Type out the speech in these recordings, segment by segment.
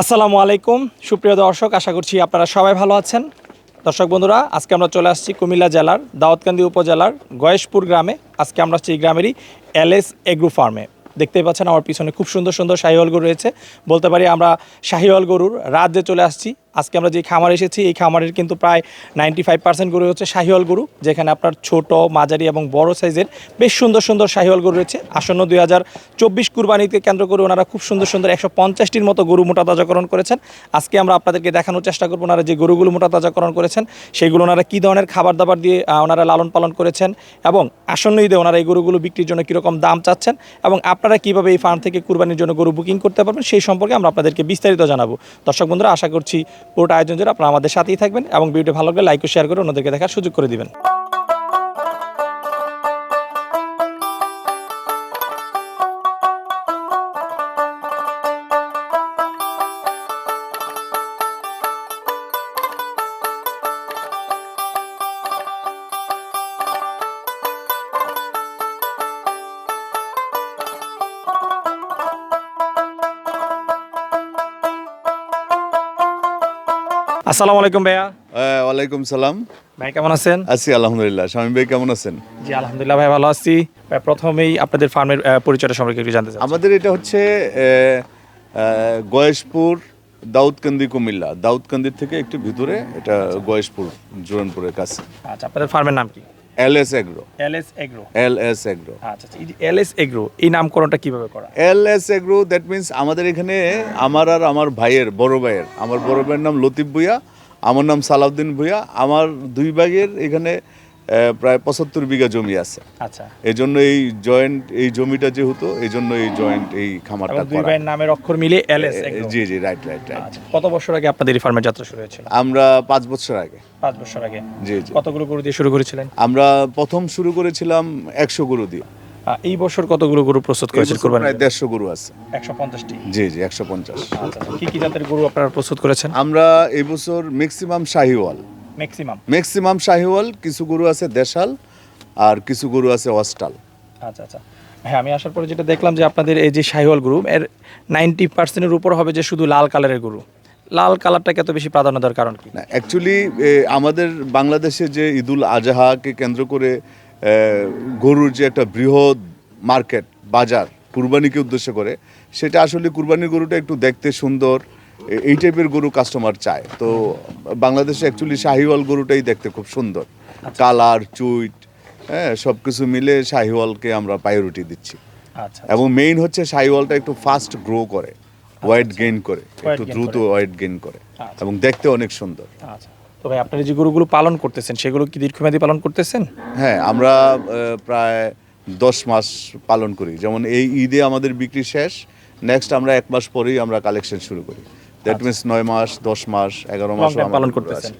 আসসালামু আলাইকুম। সুপ্রিয় দর্শক, আশা করছি আপনারা সবাই ভালো আছেন। দর্শক বন্ধুরা, আজকে আমরা চলে আসছি কুমিল্লা জেলার দাওয়াতকান্দি উপজেলার গয়েশপুর গ্রামে। আজকে আমরা আসছি এই গ্রামেরই এলএস এগ্রো ফার্মে। দেখতেই পাচ্ছেন আমার পিছনে খুব সুন্দর সুন্দর শাহিওয়াল গরু রয়েছে। বলতে পারি আমরা শাহিওয়াল গরুর রাজ্যে চলে আসছি। আজকে আমরা যে খামার এসেছি, এই খামারের কিন্তু প্রায় নাইনটি ফাইভ পার্সেন্ট গরু হচ্ছে শাহিওয়াল গরু, যেখানে আপনার ছোট, মাঝারি এবং বড় সাইজের বেশ সুন্দর সুন্দর শাহিওয়াল গরু রয়েছে। আসন্ন দুই হাজার চব্বিশ কুরবানিকে কেন্দ্র করে ওনারা খুব সুন্দর সুন্দর একশো পঞ্চাশটির মতো গরু মোটা তাজাকরণ করেছেন। আজকে আমরা আপনাদেরকে দেখানোর চেষ্টা করব ওনারা যে গরুগুলো মোটা তাজাকরণ করেছেন, সেগুলো ওনারা কী ধরনের খাবার দাবার দিয়ে ওনারা লালন পালন করেছেন এবং আসন্ন ঈদে ওনারা এই গরুগুলো বিক্রির জন্য কীরকম দাম চাচ্ছেন এবং আপনারা কীভাবে এই ফার্ম থেকে কুরবানির জন্য গরু বুকিং করতে পারবেন, সেই সম্পর্কে আমরা আপনাদেরকে বিস্তারিত জানাব। দর্শক বন্ধুরা, আশা করছি পুরোটা আয়োজন জুড়ে আপনারা আমাদের সাথেই থাকবেন এবং ভিডিওটি ভালো লাগলে লাইক ও শেয়ার করে অন্যদেরকে দেখার সুযোগ করে দিবেন। আসসালামু আলাইকুম ভাইয়া। হ্যাঁ, ওয়ালাইকুম সালাম। ভাই কেমন আছেন? আছি আলহামদুলিল্লাহ। স্বামী ভাই কেমন আছেন? জি আলহামদুলিল্লাহ ভাই ভালো আছি। প্রথমেই আপনাদের ফার্মের পরিচয়টা সম্পর্কে একটু জানতে চাই আমাদের এটা হচ্ছে গয়েশপুর দাউদকান্দি কুমিল্লা। দাউদকান্দির থেকে একটু ভিতরে এটা গয়েশপুর জোরনপুরের কাছে। আচ্ছা আপনাদের ফার্মের নাম কি? L S Agro. L S Agro. L S Agro. আচ্ছা আচ্ছা এল এস এগ্রো এই নামকরণটা কীভাবে করা? L S Agro that means আমাদের এখানে আমার আর আমার ভাইয়ের বড় ভাইয়ের আমার বড় ভাইয়ের নাম লতিফ ভুইয়া আমার নাম সালাউদ্দিন ভুইয়া আমার দুই ভাগের এখানে প্রায় পঁচাত্তর বিঘা জমি আছে। আচ্ছা। এই জন্য এই জয়েন্ট এই জমিটা যেহেতু এই জন্য এই জয়েন্ট এই খামারটা দুই ভাইয়ের নামের অক্ষর মিলে L S G G right right right কত বছর আগে আপনাদের এই ফার্মের যাত্রা শুরু হয়েছিল? আমরা পাঁচ বছর আগে। পাঁচ বছর আগে। জি জি। কতগুলো গরু দিয়ে শুরু করেছিলেন? আমরা প্রথম শুরু করেছিলাম একশো গরু দিয়ে। এই বছর কতগুলো গরু প্রস্তুত করেছেন কোরবানি প্রায় দেড়শো গরু আছে। একশো পঞ্চাশটি। জি জি একশো পঞ্চাশ। আচ্ছা আচ্ছা। কি কি জাতের গরু আপনারা প্রস্তুত করেছেন? আমরা এই বছর maximum Sahiwal. Maximum maximum Sahiwal কিছু গরু আছে দেশাল আর কিছু গরু আছে অস্টাল। আচ্ছা আচ্ছা। হ্যাঁ আমি আসার পরে যেটা দেখলাম যে আপনাদের এই যে শাহিওয়াল গরু এর নাইনটি পার্সেন্টের উপর হবে যে শুধু লাল কালারের গরু। লাল কালারটাকে এত বেশি প্রাধান্য দেওয়ার কারণ কি? না অ্যাকচুয়ালি আমাদের বাংলাদেশে যে ঈদুল আজহাকে কেন্দ্র করে গরুর যে একটা বৃহৎ মার্কেট বাজার কুরবানিকে উদ্দেশ্য করে সেটা আসলে কুরবানির গরুটা একটু দেখতে সুন্দর এই টাইপের গরু কাস্টমার চায়। তো বাংলাদেশে অ্যাকচুয়ালি শাহিওয়াল গরুটাই দেখতে খুব সুন্দর। কালার চুইট হ্যাঁ সব কিছু মিলে শাহিওয়ালকে আমরা প্রায়োরিটি দিচ্ছি। আচ্ছা এবং মেইন হচ্ছে শাহিওয়ালটা একটু ফাস্ট গ্রো করে ওয়েট গেইন করে একটু দ্রুত ওয়েট গেইন করে। আচ্ছা। এবং দেখতে অনেক সুন্দর। আচ্ছা। তো ভাই আপনারা যে গরুগুলো পালন করতেছেন সেগুলো কি দীর্ঘমেয়াদী পালন করতেছেন? হ্যাঁ আমরা প্রায় দশ মাস পালন করি। যেমন এই ঈদে আমাদের বিক্রি শেষ নেক্সট আমরা এক মাস পরেই আমরা কালেকশন শুরু করি। দ্যাট মিনস নয় মাস দশ মাস এগারো মাস পালন করতেছেন।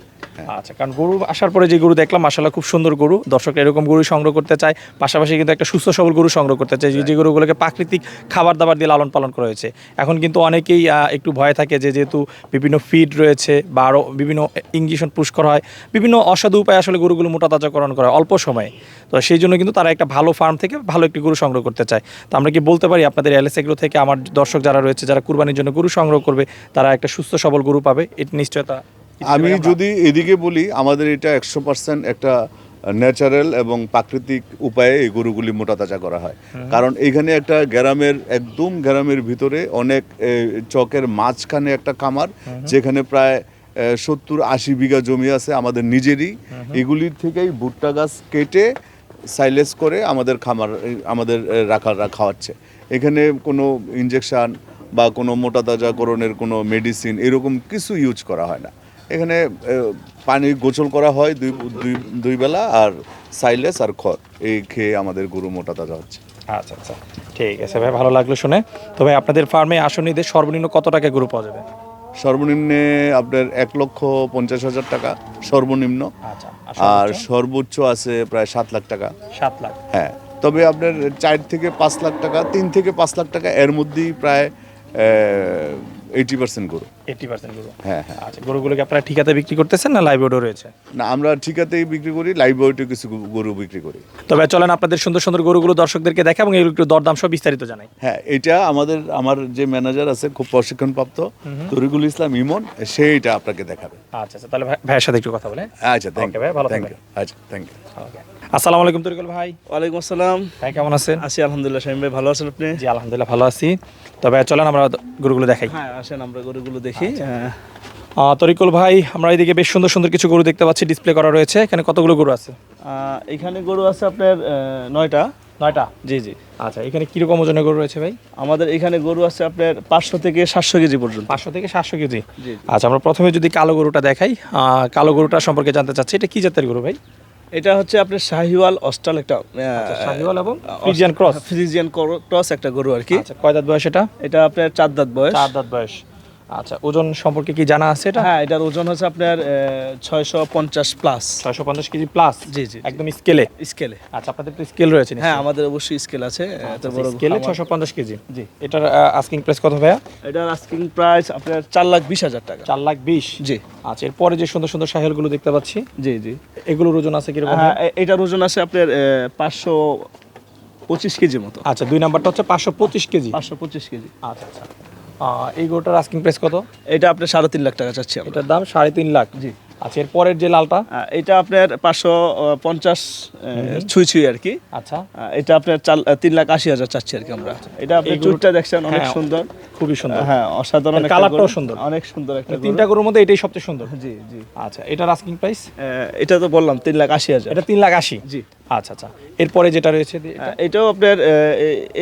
আচ্ছা কারণ গরু আসার পরে যে গরু দেখলাম মাসাল্লাহ খুব সুন্দর গরু। দর্শকরা এরকম গরু সংগ্রহ করতে চায়, পাশাপাশি কিন্তু একটা সুস্থ সবল গরু সংগ্রহ করতে চায়, যে- গরুগুলোকে প্রাকৃতিক খাবার দাবার দিয়ে লালন পালন করা হয়েছে। এখন কিন্তু অনেকেই একটু ভয় থাকে যে যেহেতু বিভিন্ন ফিড রয়েছে বা আরও বিভিন্ন ইঞ্জেকশন পুশ করা হয়, বিভিন্ন অসাধু উপায়ে আসলে গরুগুলো মোটা তাজাকরণ করা হয় অল্প সময়ে। তো সেই জন্য কিন্তু তারা একটা ভালো ফার্ম থেকে ভালো একটি গরু সংগ্রহ করতে চায়। তো আমরা কি বলতে পারি, আপনাদের এলএস এগ্রো থেকে আমার দর্শক যারা রয়েছে, যারা কুরবানির জন্য গরু সংগ্রহ করবে, তারা একটা সুস্থ সবল গরু পাবে, এটি নিশ্চয়তা আমি যদি এদিকে বলি আমাদের এটা একশো পার্সেন্ট একটা ন্যাচারাল এবং প্রাকৃতিক উপায়ে এই গরুগুলি মোটা তাজা করা হয়। কারণ এখানে একটা গ্রামের একদম গ্রামের ভিতরে অনেক চকের মাঝখানে একটা খামার যেখানে প্রায় সত্তর আশি বিঘা জমি আছে আমাদের নিজেরই। এগুলির থেকেই ভুট্টা গাছ কেটে সাইলেস করে আমাদের খামার আমাদের রাখা খাওয়াচ্ছে। এখানে কোনো ইঞ্জেকশন বা কোনো মোটা তাজাকরণের কোনো মেডিসিন এরকম কিছু ইউজ করা হয় না। এখানে পানি গোসল করা হয় দুই দুই দুই বেলা আর সাইলেস আর খড় এই খেয়ে আমাদের গরু মোটা তাজা হচ্ছে। আচ্ছা আচ্ছা। ঠিক আছে ভাই ভালো লাগল শুনে। তো ভাই আপনাদের ফার্মে আসনীদের সর্বনিম্ন কত টাকা গরু পাওয়া যাবে? সর্বনিম্নে আপনার এক লক্ষ পঞ্চাশ হাজার টাকা সর্বনিম্ন। আচ্ছা আর সর্বোচ্চ আছে প্রায় সাত লাখ টাকা। সাত লাখ। হ্যাঁ তবে আপনার চার থেকে পাঁচ লাখ টাকা তিন থেকে পাঁচ লাখ টাকা এর মধ্যেই প্রায় এইটি পার্সেন্ট গরু। এইটি পার্সেন্ট গরু। হ্যাঁ হ্যাঁ। আচ্ছা গরুগুলোকে আপনারা ঠিকাতে বিক্রি করতেছেন না লাইভ ওডও রয়েছে? না আমরা ঠিকাতেই বিক্রি করি লাইভ ওয়েটে কিছু গরু বিক্রি করি। তবে চলেন আপনাদের সুন্দর সুন্দর গরুগুলো দর্শকদেরকে দেখা এবং এগুলো একটু দরদাম সব বিস্তারিত জানাই। হ্যাঁ এটা আমাদের আমার যে ম্যানেজার আছে খুব প্রশিক্ষণপ্রাপ্ত তরিকুল ইসলাম ইমন সে এটা আপনাকে দেখাবে। আচ্ছা আচ্ছা তাহলে ভাই- ভাইয়ের সাথে একটু কথা বলে আচ্ছা থ্যাংক Okay ভাই, ভালো থ্যাংক ইউ আচ্ছা থ্যাংক ইউ ওকে আসসালামু আলাইকুম তরিকুল ভাই। ওয়ালাইকুম আসসালাম। ভাই কেমন আছেন? আছি আলহামদুলিল্লাহ শাহিম ভাই ভালো আছেন আপনি? জি আলহামদুলিল্লাহ ভালো আছি। তবে চলেন আমরা গরুগুলো দেখাই। হ্যাঁ আসেন আমরা গরুগুলো দেখি। হ্যাঁ। তরিকুল ভাই আমরা এদিকে বেশ সুন্দর সুন্দর কিছু গরু দেখতে পাচ্ছি ডিসপ্লে করা রয়েছে। এখানে কতগুলো গরু আছে? এখানে গরু আছে আপনার নয়টা। নয়টা? জি জি। আচ্ছা এখানে কীরকম ওজনের গরু রয়েছে ভাই? আমাদের এখানে গরু আছে আপনার পাঁচশো থেকে সাতশো কেজি পর্যন্ত। পাঁচশো থেকে সাতশো কেজি। জি আচ্ছা আমরা প্রথমে যদি কালো গরুটা দেখাই আহ, কালো গরুটা সম্পর্কে জানতে চাচ্ছি এটা কি জাতের গরু ভাই? এটা হচ্ছে আপনার শাহিওয়াল অস্টাল একটা শাহিওয়াল এবং ফ্রিজিয়ান ক্রস। ফ্রিজিয়ান ক্রস একটা গরু আর কি। আচ্ছা কয় দাঁত বয়স এটা? এটা আপনার চার দাঁত বয়স। চার দাঁত বয়স। আচ্ছা ওজন সম্পর্কে কি জানা আছে এটা? হ্যাঁ এটার ওজন হচ্ছে আপনার ছয়শো পঞ্চাশ প্লাস ছয়শো পঞ্চাশ কেজি প্লাস জি, জি। একদম স্কেলে? স্কেলে। আচ্ছা আপনাদের তো স্কেল রয়েছে হ্যাঁ আমাদের অবশ্যই স্কেল আছে। এত বড় স্কেলে। ছশো পঞ্চাশ কেজি। জি। এটার আস্কিং প্রাইস কত ভাইয়া? এটার আস্কিং প্রাইস আপনার চার লাখ বিশ হাজার টাকা। চার লাখ বিশ? জি। আচ্ছা এরপরে যে সুন্দর সুন্দর সাহেলগুলো দেখতে পাচ্ছি জি জি। এগুলোর ওজন আছে কীরকম হ্যাঁ এটার ওজন আছে আপনার পাঁচশো পঁচিশ কেজি মতো। আচ্ছা দুই নাম্বারটা হচ্ছে পাঁচশো পঁচিশ কেজি। পাঁচশো পঁচিশ কেজি। আচ্ছা আচ্ছা। এই গরুটার আস্কিং প্রাইস কত? এটা আপনার সাড়ে তিন লাখ টাকা চাচ্ছি এটার দাম সাড়ে তিন লাখ। জি। আচ্ছা এরপরের যে লালটা? এটা আপনার পাঁচশো পঞ্চাশ ছুঁই ছুঁই আর কি। আচ্ছা। এটা আপনার চাল তিন লাখ আশি হাজার চাচ্ছি আর কি আমরা। এটা আপনি চুটটা দেখছেন অনেক হ্যাঁ, সুন্দর। খুবই সুন্দর। হ্যাঁ অসাধারণ এর কালারটাও সুন্দর। অনেক সুন্দর একটা তিনটা গরুর মধ্যে এটাই সবচেয়ে সুন্দর? জি জি। আচ্ছা এটার আস্কিং প্রাইস এটা তো বললাম তিন লাখ আশি হাজার। এটা তিন লাখ আশি? জি। আচ্ছা আচ্ছা। এরপরে যেটা রয়েছে এটাও আপনার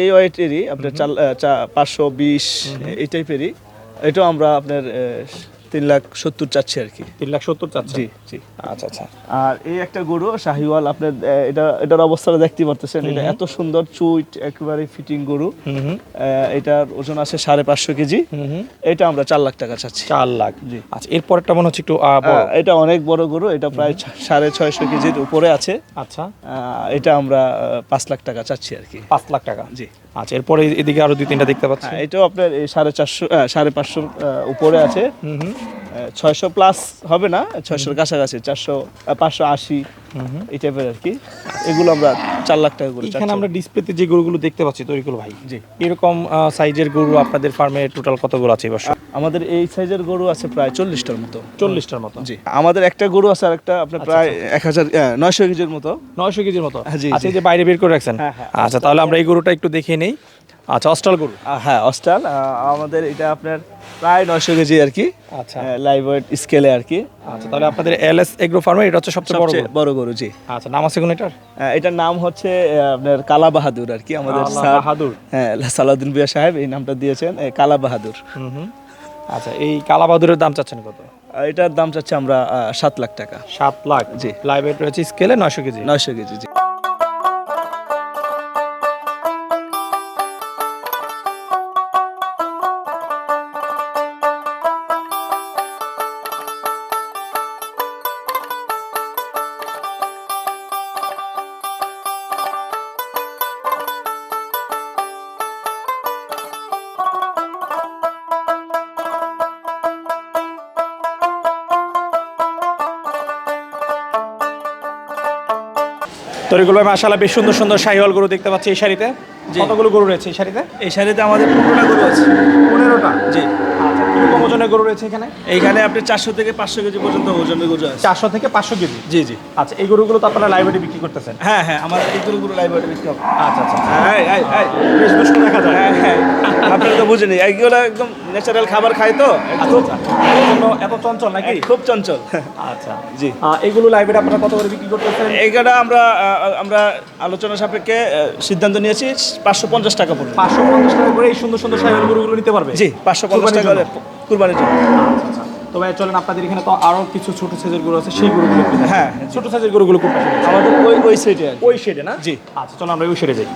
এই ওয়েটেরই আপনার চাল চা- পাঁচশো বিশ এই টাইপেরই এটাও আমরা আপনার তিন লাখ সত্তর চাচ্ছি আর কি। তিন লাখ সত্তর চাচ্ছে জি জি। আচ্ছা আচ্ছা। আর এই একটা গরু শাহিওয়াল আপনার এটা এটার অবস্থাটা দেখতে পারতেছেন। এটা এত সুন্দর চুইট একেবারে ফিটিং গরু। এটার ওজন আছে সাড়ে পাঁচশো কেজি। এটা আমরা চার লাখ টাকা চাচ্ছি। চার লাখ। জি। আচ্ছা এরপরেরটা মনে হচ্ছে একটু এটা অনেক বড় গরু। এটা প্রায় সাড়ে ছয়শো কেজির উপরে আছে। আচ্ছা। এটা আমরা পাঁচ লাখ টাকা চাচ্ছি আর কি। পাঁচ লাখ টাকা। জি। আচ্ছা এরপরে এদিকে আরও দুই তিনটা দেখতে পাচ্ছি। হ্যাঁ, এটাও আপনার এই সাড়ে চারশো সাড়ে পাঁচশো উপরে আছে। ছয়শো প্লাস হবে না? ছয়শোর কাছাকাছি চারশো পাঁচশো আশি। এই টাইপের আর কি। এগুলো আমরা চার লাখ টাকা করে এখানে আমরা ডিসপ্লেতে যে গরুগুলো দেখতে পাচ্ছি তরিকুল ভাই জি। এরকম সাইজের গরু আপনাদের ফার্মে টোটাল কতগুলো আছে এবছর আমাদের এই সাইজের গরু আছে প্রায় চল্লিশটার মতো। চল্লিশটার মতো? জি। আমাদের একটা গরু আছে আর একটা আপনার প্রায় এক হাজার নয়শো কেজির মতো। নয়শো কেজির মতো? হ্যাঁ, জি, আচ্ছা যে বাইরে বের করে রাখছেন। হ্যাঁ, হ্যাঁ। আচ্ছা তাহলে আমরা এই গরুটা একটু দেখে নেই। আচ্ছা অস্টাল গরু। হ্যাঁ অস্টাল। আমাদের এটা আপনার প্রায় নয়শো কেজি আর কি আচ্ছা। লাইভ ওয়েট স্কেলে আর কি। আচ্ছা তাহলে আপনাদের এল এস এগ্রো ফার্মে এটা হচ্ছে সবচেয়ে বড় বড় গরু জি। আচ্ছা নাম আছে কোন এটার? এটার নাম হচ্ছে আপনার কালা বাহাদুর আর কি আমাদের বাহাদুর। হ্যাঁ সালাউদ্দিন বিয়া সাহেব এই নামটা দিয়েছেন কালা বাহাদুর হুম হুম। আচ্ছা এই কালা বাহাদুরের দাম চাচ্ছেন কত? এটার দাম চাচ্ছে আমরা সাত লাখ টাকা। সাত লাখ। জি। লাইভ ওয়েট রয়েছে স্কেলে নয়শো কেজি। নয়শো কেজি জি। তরিকুল ভাই মাশাআল্লাহ বেশ সুন্দর সুন্দর শাহিওয়াল গরু দেখতে পাচ্ছি এই শাড়িতে। কতগুলো গরু রয়েছে এই শাড়িতে? এই শাড়িতে আমাদের পনেরোটা গরু আছে। পনেরোটা? জি। কীরকম ওজনের গরু রয়েছে এখানে? এইখানে আপনি চারশো থেকে পাঁচশো কেজি পর্যন্ত ওজনের গরু আছে। চারশো থেকে পাঁচশো কেজি? জি জি। আচ্ছা এই গরুগুলো তো আপনারা লাইব্রেরি বিক্রি করতেছেন? হ্যাঁ হ্যাঁ আমাদের এই গরুগুলো ওয়েটে বিক্রি হবে। আচ্ছা আচ্ছা হ্যাঁ হ্যাঁ হ্যাঁ। বেশ দুষ্ট দেখা যায়। হ্যাঁ হ্যাঁ। আপনারা তো বুঝেনি এইগুলো একদম ন্যাচারাল খাবার খায় তো। আচ্ছা আচ্ছা। এত চঞ্চল নাকি? খুব চঞ্চল। আচ্ছা। জি। এগুলো লাইব্রেরি আপনারা কত করে বিক্রি করতেছেন? এইখানে আমরা আমরা আলোচনা সাপেক্ষে সিদ্ধান্ত নিয়েছি পাঁচশো পঞ্চাশ টাকা পড়বে পাঁচশো পঞ্চাশ টাকা করে এই সুন্দর সুন্দর শাহিওয়াল গরুগুলো নিতে পারবে? জি পাঁচশো পঞ্চাশ টাকা? কুরবানির জন্য। আচ্ছা আচ্ছা। তবে চলেন আপনাদের এখানে তো আরও কিছু ছোট সাইজের গরু আছে সেই গরুগুলো হ্যাঁ, ছোট সাইজের গরুগুলো কোন পাশে আমাদের ওই ওই সাইডে ওই শেডে না? জি। আচ্ছা চলো আমরা ওই শেডে যাই।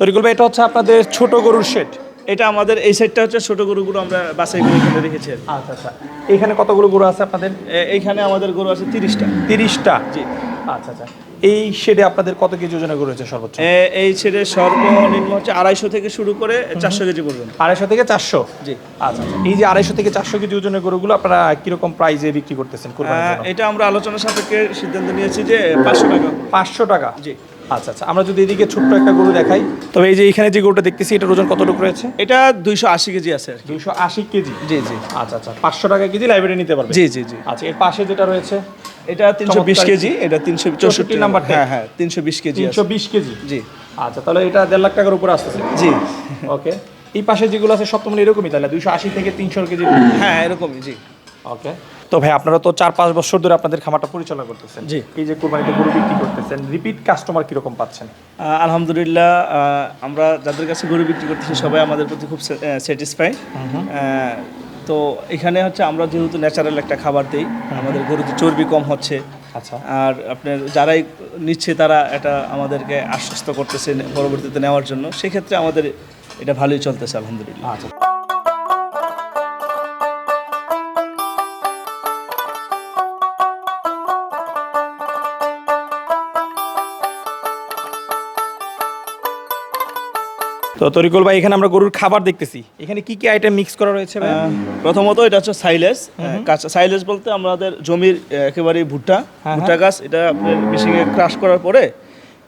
তরিকুল ভাই এটা হচ্ছে আপনাদের ছোট গরুর শেড এটা আমাদের এই সাইডটা হচ্ছে ছোট গরুগুলো আমরা বাছাই করে এখানে রেখেছি আচ্ছা আচ্ছা। এখানে কতগুলো গরু আছে আপনাদের? এইখানে আমাদের গরু আছে তিরিশটা। তিরিশটা? জি। আচ্ছা আচ্ছা। এই শেডে আপনাদের কত কেজি ওজনের গরু রয়েছে সর্বোচ্চ? এই ছেড়ে সর্বনিম্ন হচ্ছে আড়াইশো থেকে শুরু করে চারশো কেজি পর্যন্ত। আড়াইশো থেকে চারশো? জি। আচ্ছা আচ্ছা। এই যে আড়াইশো থেকে চারশো কেজি ওজনের গরুগুলো আপনারা কীরকম প্রাইজে বিক্রি করতেছেন এটা আমরা আলোচনা সাপেক্ষে সিদ্ধান্ত নিয়েছি যে পাঁচশো টাকা। পাঁচশো টাকা? জি। আচ্ছা আচ্ছা আমরা যদি এদিকে ছোট্ট একটা গরু দেখাই। তবে এই যে এখানে যে গরুটা দেখতেছি এটার ওজন কতটুকু রয়েছে? এটা দুইশো আশি কেজি আছে দুইশো আশি কেজি? জি জি। আচ্ছা আচ্ছা পাঁচশো টাকা কেজি লাইব্রেরি নিতে পারবে? জি জি জি। আচ্ছা এর পাশে যেটা রয়েছে? এটা তিনশো বিশ কেজি এটা তিনশো চৌষট্টি নাম্বার হ্যাঁ হ্যাঁ তিনশো বিশ কেজি তিনশো বিশ কেজি? জি। আচ্ছা তাহলে এটা দেড় লাখ টাকার উপরে আসতেছে? জি। ওকে। এই পাশে যেগুলো আছে সব তোমার এরকমই তাহলে? দুইশো আশি থেকে তিনশো কেজি? হ্যাঁ এরকমই জি। ওকে। তো ভাই আপনারা তো চার পাঁচ বছর ধরে আপনাদের খামারটা পরিচালনা করতেছেন। জি। এই যে কোরবানিতে গরু বিক্রি করতেছেন রিপিট কাস্টমার কীরকম পাচ্ছেন? আলহামদুলিল্লাহ আমরা যাদের কাছে গরু বিক্রি করতেছি সবাই আমাদের প্রতি খুব স্যাটিসফাই তো এখানে হচ্ছে আমরা যেহেতু ন্যাচারাল একটা খাবার দিই আমাদের গরুতে চর্বি কম হচ্ছে। আচ্ছা। আর আপনার যারাই নিচ্ছে তারা এটা আমাদেরকে আশ্বস্ত করতেছে পরবর্তীতে নেওয়ার জন্য। সেক্ষেত্রে আমাদের এটা ভালোই চলতেছে আলহামদুলিল্লাহ। আচ্ছা। তো তরিকুল ভাই এখানে আমরা গরুর খাবার দেখতেছি। এখানে কি কি আইটেম মিক্স করা রয়েছে প্রথমত এটা হচ্ছে সাইলেস কাঁচা সাইলেস বলতে আমাদের জমির আহ, একেবারে ভুট্টা হ্যাঁ, ভুট্টা গাছ। এটা মেশিনে ক্রাশ করার পরে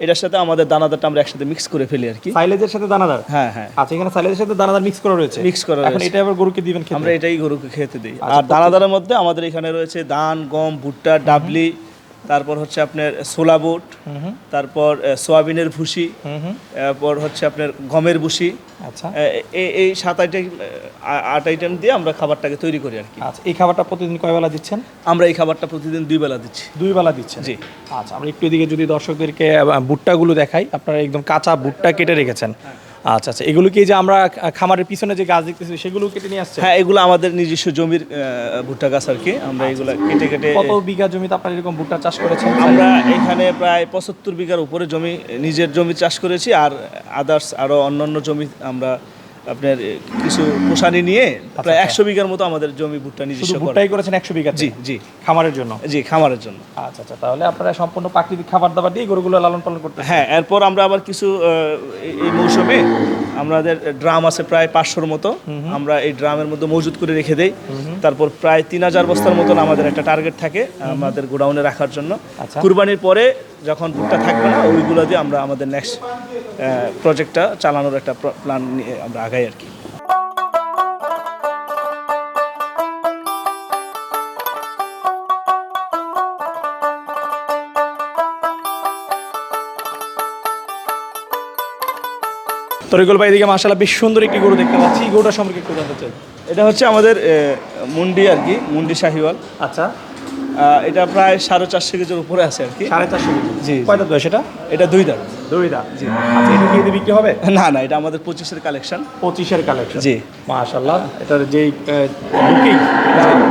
এটার সাথে আমাদের দানাদারটা আমরা একসাথে মিক্স করে ফেলি আর কি। সাইলেজের সাথে দানাদার? হ্যাঁ হ্যাঁ। আচ্ছা এখানে সাইলেজের সাথে দানাদার মিক্স করা রয়েছে? মিক্স করা এখন। এটা আবার গরুকে দিবেন আমরা এটাই গরুকে খেতে দিই। আচ্ছা, আর দানাদারের মধ্যে আমাদের এখানে রয়েছে ধান গম ভুট্টা ডাবলি তারপর হচ্ছে আপনার সোলা বুট তারপর সোয়াবিনের ভুসি হুম হুম তারপর হচ্ছে আপনার গমের ভুসি। আচ্ছা। এই সাত আইটেম আট আইটেম দিয়ে আমরা খাবারটাকে তৈরি করি আর কি। আচ্ছা এই খাবারটা প্রতিদিন কয় বেলা দিচ্ছেন? আমরা এই খাবারটা প্রতিদিন দুই বেলা দিচ্ছি। দুই বেলা দিচ্ছেন? জি। আচ্ছা আমরা একটু এদিকে যদি দর্শকদেরকে ভুট্টাগুলো দেখাই আপনারা একদম কাঁচা ভুট্টা কেটে রেখেছেন। আচ্ছা আচ্ছা। এগুলো কি যে আমরা খামারের পিছনে যে গাছ দেখতেছি সেগুলো কেটে নিয়ে আসছে? হ্যাঁ এগুলো আমাদের নিজস্ব জমির ভুট্টা গাছ আর কি। আমরা এগুলো কেটে কেটে কত বিঘা জমিতে আপনারা এরকম ভুট্টা চাষ করেছেন? আমরা এখানে প্রায় পঁচাত্তর বিঘার উপরে জমি নিজের জমি চাষ করেছি আর আদার্স আরও অন্যান্য জমি আমরা আপনার কিছু পোষানি নিয়ে প্রায় একশো বিঘার মতো আমাদের জমি ভুট্টা নিজস্ব। ভুট্টাই করেছেন একশো বিঘা জি জি। খামারের জন্য? জি খামারের জন্য। আচ্ছা আচ্ছা তাহলে আপনারা সম্পূর্ণ প্রাকৃতিক খাবার দাবার দিয়ে গরুগুলো লালন পালন করতে হ্যাঁ এরপর আমরা আবার কিছু এই- মৌসুমে আমাদের ড্রাম আছে প্রায় পাঁচশোর মতো। আমরা এই ড্রামের মধ্যে মজুত করে রেখে দেই। তারপর প্রায় তিন হাজার বস্তার মতন আমাদের একটা টার্গেট থাকে আমাদের গোডাউনে রাখার জন্য। আচ্ছা। কুরবানির পরে যখন ভুট্টা থাকবে না ওইগুলো দিয়ে আমরা আমাদের নেক্সট প্রজেক্টটা চালানোর একটা প্ল্যান নিয়ে আমরা আগাই আর কি। তরিকুল ভাই এদিকে মাসাল্লাহ বেশ সুন্দর একটি গরু দেখতে পাচ্ছি। এই গরুটা সম্পর্কে একটু জানতে চাই। এটা হচ্ছে আমাদের মুন্ডি আর কি মুন্ডি শাহিওয়াল। আচ্ছা। আহ, এটা প্রায় সাড়ে চারশো কেজির উপরে আছে আর কি। সাড়ে চারশো কেজি। জি, জি। কয়টা দশ এটা এটা দুই দাঁত। দুই দাম জি। আচ্ছা এটা কি এদিকে বিক্রি হবে? না না এটা আমাদের পঁচিশের কালেকশন পঁচিশের কালেকশন জি। মাশাল্লাহ এটার যেই বুকিং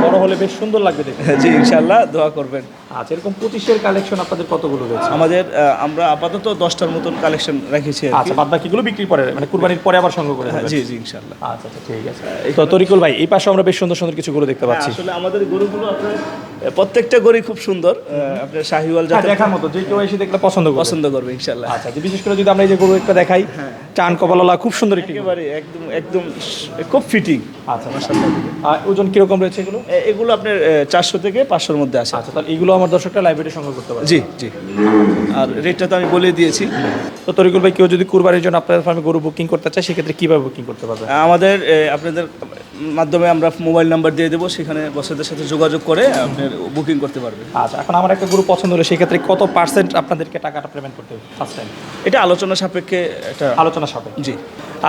বড় হলে বেশ সুন্দর লাগবে দেখতে। জি ইনশাল্লাহ দোয়া করবেন। আচ্ছা এরকম পঁচিশের কালেকশন আপনাদের কতগুলো রয়েছে? আমাদের আমরা আপাতত দশটার মতন কালেকশন রেখেছি আচ্ছা বাদ বাকিগুলো বিক্রি পরে মানে কুরবানির পরে আবার সংগ্রহ করে হ্যাঁ, জি জি ইনশাল্লাহ আচ্ছা আচ্ছা ঠিক আছে। তো তরিকুল ভাই এই পাশে আমরা বেশ সুন্দর সুন্দর কিছু গরু দেখতে পাচ্ছি। আসলে আমাদের গরুগুলো আপনার প্রত্যেকটা গরু খুব সুন্দর। আপনার শাহিওয়াল হ্যাঁ, যাতে দেখার মতো যে কেউ এসে দেখলে পছন্দ পছন্দ করবে ইনশাল্লাহ আচ্ছা বিশেষ করে যদি আমরা এই যে গরু একটা দেখাই চান কপাললা খুব সুন্দর একটি একেবারে একদম একদম খুব ফিটিং আচ্ছা আর ওজন কীরকম রয়েছে এগুলো? এগুলো আপনার চারশো থেকে পাঁচশোর মধ্যে আছে। আচ্ছা তাহলে এগুলো আমার দর্শকরা লাইব্রেরি সংগ্রহ করতে পারে জি জি। আর রেটটা তো আমি বলে দিয়েছি। তো তরিকুল ভাই কেউ যদি কুরবানির জন্য আপনাদের ফার্মে গরু বুকিং করতে চায় সেক্ষেত্রে কীভাবে বুকিং করতে পারবে? আমাদের আপনাদের মাধ্যমে আমরা মোবাইল নাম্বার দিয়ে দেবো সেখানে বসেদের সাথে যোগাযোগ করে আপনার বুকিং করতে পারবেন আচ্ছা এখন আমার একটা গরু পছন্দ হলো সেক্ষেত্রে কত পার্সেন্ট আপনাদেরকে টাকাটা পেমেন্ট করতে হবে ফার্স্ট টাইম এটা আলোচনা সাপেক্ষে একটা আলোচনা সাপে জি।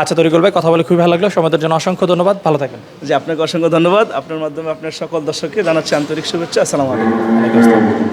আচ্ছা তরিকুল ভাই কথা বলে খুবই ভালো লাগল। সময়ের জন্য অসংখ্য ধন্যবাদ। ভালো থাকেন জি আপনাকে অসংখ্য ধন্যবাদ। আপনার মাধ্যমে আপনার সকল দর্শককে জানাচ্ছি আন্তরিক শুভেচ্ছা। আসসালামু আলাইকুম।